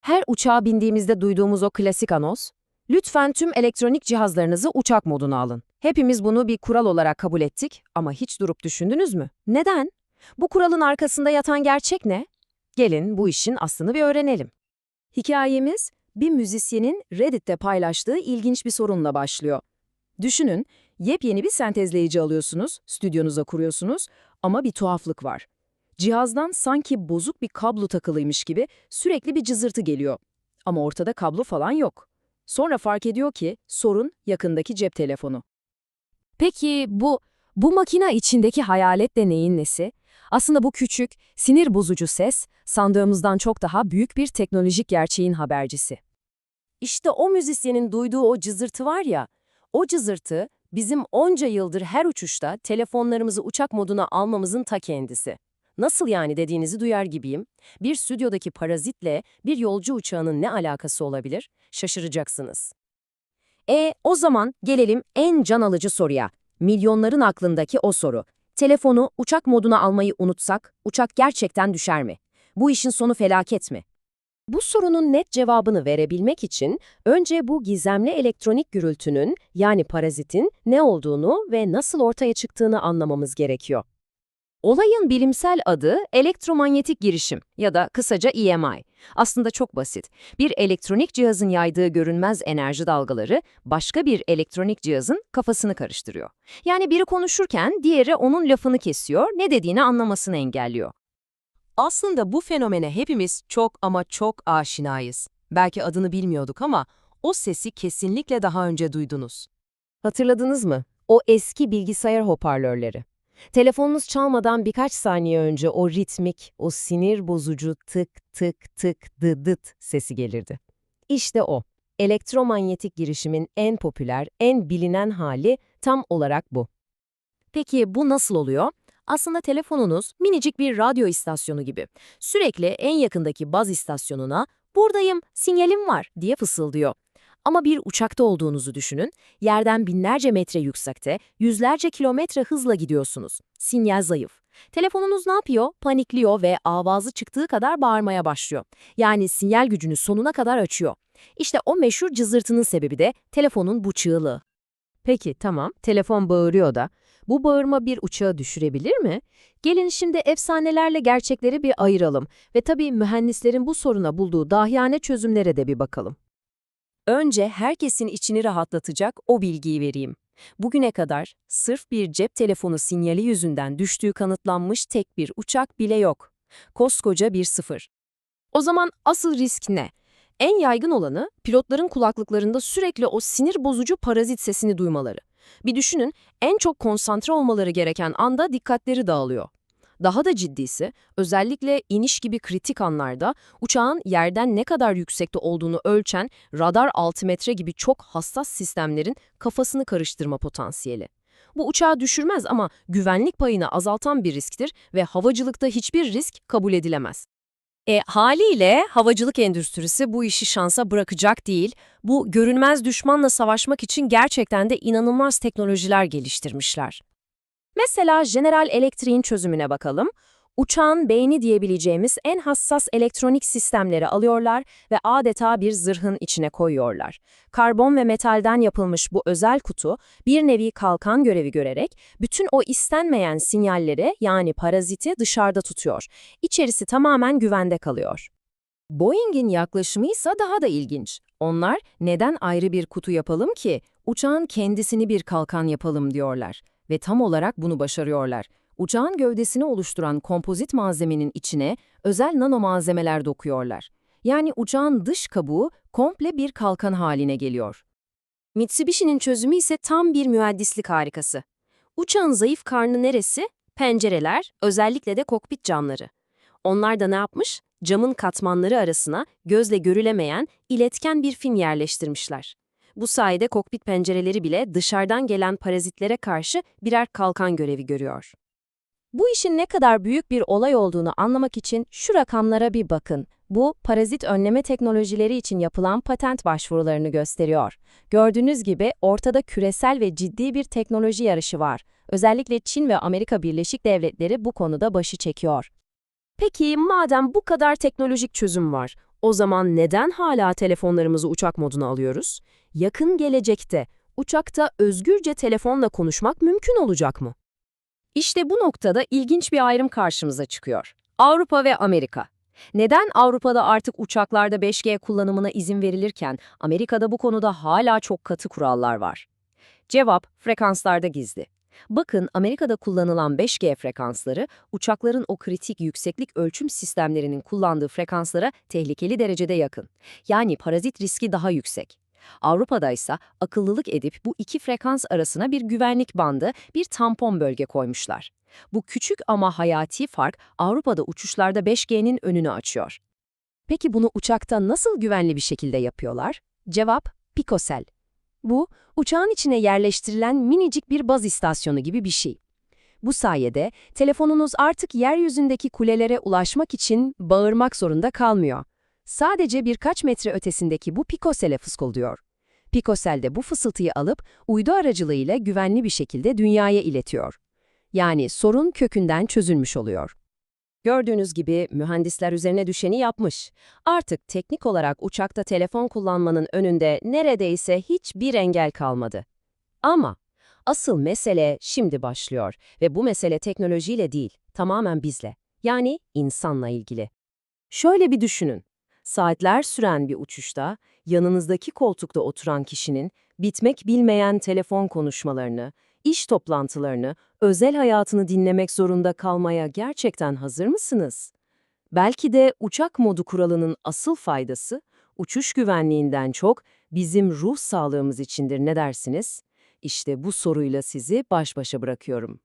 Her uçağa bindiğimizde duyduğumuz o klasik anons, lütfen tüm elektronik cihazlarınızı uçak moduna alın. Hepimiz bunu bir kural olarak kabul ettik ama hiç durup düşündünüz mü? Neden? Bu kuralın arkasında yatan gerçek ne? Gelin bu işin aslını bir öğrenelim. Hikayemiz bir müzisyenin Reddit'te paylaştığı ilginç bir sorunla başlıyor. Düşünün, yepyeni bir sentezleyici alıyorsunuz, stüdyonuza kuruyorsunuz ama bir tuhaflık var. Cihazdan sanki bozuk bir kablo takılıymış gibi sürekli bir cızırtı geliyor. Ama ortada kablo falan yok. Sonra fark ediyor ki sorun yakındaki cep telefonu. Peki bu bu makine içindeki hayalet de neyin nesi? Aslında bu küçük, sinir bozucu ses sandığımızdan çok daha büyük bir teknolojik gerçeğin habercisi. İşte o müzisyenin duyduğu o cızırtı var ya, o cızırtı bizim onca yıldır her uçuşta telefonlarımızı uçak moduna almamızın ta kendisi. Nasıl yani dediğinizi duyar gibiyim. Bir stüdyodaki parazitle bir yolcu uçağının ne alakası olabilir? Şaşıracaksınız. E o zaman gelelim en can alıcı soruya. Milyonların aklındaki o soru. Telefonu uçak moduna almayı unutsak uçak gerçekten düşer mi? Bu işin sonu felaket mi? Bu sorunun net cevabını verebilmek için önce bu gizemli elektronik gürültünün yani parazitin ne olduğunu ve nasıl ortaya çıktığını anlamamız gerekiyor. Olayın bilimsel adı elektromanyetik girişim ya da kısaca EMI. Aslında çok basit. Bir elektronik cihazın yaydığı görünmez enerji dalgaları başka bir elektronik cihazın kafasını karıştırıyor. Yani biri konuşurken diğeri onun lafını kesiyor, ne dediğini anlamasını engelliyor. Aslında bu fenomene hepimiz çok ama çok aşinayız. Belki adını bilmiyorduk ama o sesi kesinlikle daha önce duydunuz. Hatırladınız mı? O eski bilgisayar hoparlörleri. Telefonunuz çalmadan birkaç saniye önce o ritmik, o sinir bozucu tık tık tık dıdıt sesi gelirdi. İşte o. Elektromanyetik girişimin en popüler, en bilinen hali tam olarak bu. Peki bu nasıl oluyor? Aslında telefonunuz minicik bir radyo istasyonu gibi. Sürekli en yakındaki baz istasyonuna "Buradayım, sinyalim var." diye fısıldıyor. Ama bir uçakta olduğunuzu düşünün. Yerden binlerce metre yüksekte, yüzlerce kilometre hızla gidiyorsunuz. Sinyal zayıf. Telefonunuz ne yapıyor? Panikliyor ve avazı çıktığı kadar bağırmaya başlıyor. Yani sinyal gücünü sonuna kadar açıyor. İşte o meşhur cızırtının sebebi de telefonun bu çığlığı. Peki tamam, telefon bağırıyor da bu bağırma bir uçağı düşürebilir mi? Gelin şimdi efsanelerle gerçekleri bir ayıralım ve tabii mühendislerin bu soruna bulduğu dahiyane çözümlere de bir bakalım. Önce herkesin içini rahatlatacak o bilgiyi vereyim. Bugüne kadar sırf bir cep telefonu sinyali yüzünden düştüğü kanıtlanmış tek bir uçak bile yok. Koskoca bir sıfır. O zaman asıl risk ne? En yaygın olanı pilotların kulaklıklarında sürekli o sinir bozucu parazit sesini duymaları. Bir düşünün, en çok konsantre olmaları gereken anda dikkatleri dağılıyor. Daha da ciddisi, özellikle iniş gibi kritik anlarda uçağın yerden ne kadar yüksekte olduğunu ölçen radar altimetre gibi çok hassas sistemlerin kafasını karıştırma potansiyeli. Bu uçağı düşürmez ama güvenlik payını azaltan bir risktir ve havacılıkta hiçbir risk kabul edilemez. E, haliyle havacılık endüstrisi bu işi şansa bırakacak değil, bu görünmez düşmanla savaşmak için gerçekten de inanılmaz teknolojiler geliştirmişler. Mesela General Electric'in çözümüne bakalım. Uçağın beyni diyebileceğimiz en hassas elektronik sistemleri alıyorlar ve adeta bir zırhın içine koyuyorlar. Karbon ve metalden yapılmış bu özel kutu bir nevi kalkan görevi görerek bütün o istenmeyen sinyalleri yani paraziti dışarıda tutuyor. İçerisi tamamen güvende kalıyor. Boeing'in yaklaşımı ise daha da ilginç. Onlar neden ayrı bir kutu yapalım ki uçağın kendisini bir kalkan yapalım diyorlar ve tam olarak bunu başarıyorlar. Uçağın gövdesini oluşturan kompozit malzemenin içine özel nano malzemeler dokuyorlar. Yani uçağın dış kabuğu komple bir kalkan haline geliyor. Mitsubishi'nin çözümü ise tam bir mühendislik harikası. Uçağın zayıf karnı neresi? Pencereler, özellikle de kokpit camları. Onlar da ne yapmış? Camın katmanları arasına gözle görülemeyen iletken bir film yerleştirmişler. Bu sayede kokpit pencereleri bile dışarıdan gelen parazitlere karşı birer kalkan görevi görüyor. Bu işin ne kadar büyük bir olay olduğunu anlamak için şu rakamlara bir bakın. Bu, parazit önleme teknolojileri için yapılan patent başvurularını gösteriyor. Gördüğünüz gibi ortada küresel ve ciddi bir teknoloji yarışı var. Özellikle Çin ve Amerika Birleşik Devletleri bu konuda başı çekiyor. Peki madem bu kadar teknolojik çözüm var, O zaman neden hala telefonlarımızı uçak moduna alıyoruz? Yakın gelecekte uçakta özgürce telefonla konuşmak mümkün olacak mı? İşte bu noktada ilginç bir ayrım karşımıza çıkıyor. Avrupa ve Amerika. Neden Avrupa'da artık uçaklarda 5G kullanımına izin verilirken Amerika'da bu konuda hala çok katı kurallar var? Cevap frekanslarda gizli. Bakın Amerika'da kullanılan 5G frekansları uçakların o kritik yükseklik ölçüm sistemlerinin kullandığı frekanslara tehlikeli derecede yakın. Yani parazit riski daha yüksek. Avrupa'da ise akıllılık edip bu iki frekans arasına bir güvenlik bandı, bir tampon bölge koymuşlar. Bu küçük ama hayati fark Avrupa'da uçuşlarda 5G'nin önünü açıyor. Peki bunu uçakta nasıl güvenli bir şekilde yapıyorlar? Cevap, pikosel. Bu, uçağın içine yerleştirilen minicik bir baz istasyonu gibi bir şey. Bu sayede telefonunuz artık yeryüzündeki kulelere ulaşmak için bağırmak zorunda kalmıyor. Sadece birkaç metre ötesindeki bu pikosele fısıldıyor. Pikosel de bu fısıltıyı alıp uydu aracılığıyla güvenli bir şekilde dünyaya iletiyor. Yani sorun kökünden çözülmüş oluyor. Gördüğünüz gibi mühendisler üzerine düşeni yapmış. Artık teknik olarak uçakta telefon kullanmanın önünde neredeyse hiçbir engel kalmadı. Ama asıl mesele şimdi başlıyor ve bu mesele teknolojiyle değil, tamamen bizle. Yani insanla ilgili. Şöyle bir düşünün. Saatler süren bir uçuşta yanınızdaki koltukta oturan kişinin bitmek bilmeyen telefon konuşmalarını, iş toplantılarını, özel hayatını dinlemek zorunda kalmaya gerçekten hazır mısınız? Belki de uçak modu kuralının asıl faydası, uçuş güvenliğinden çok bizim ruh sağlığımız içindir ne dersiniz? İşte bu soruyla sizi baş başa bırakıyorum.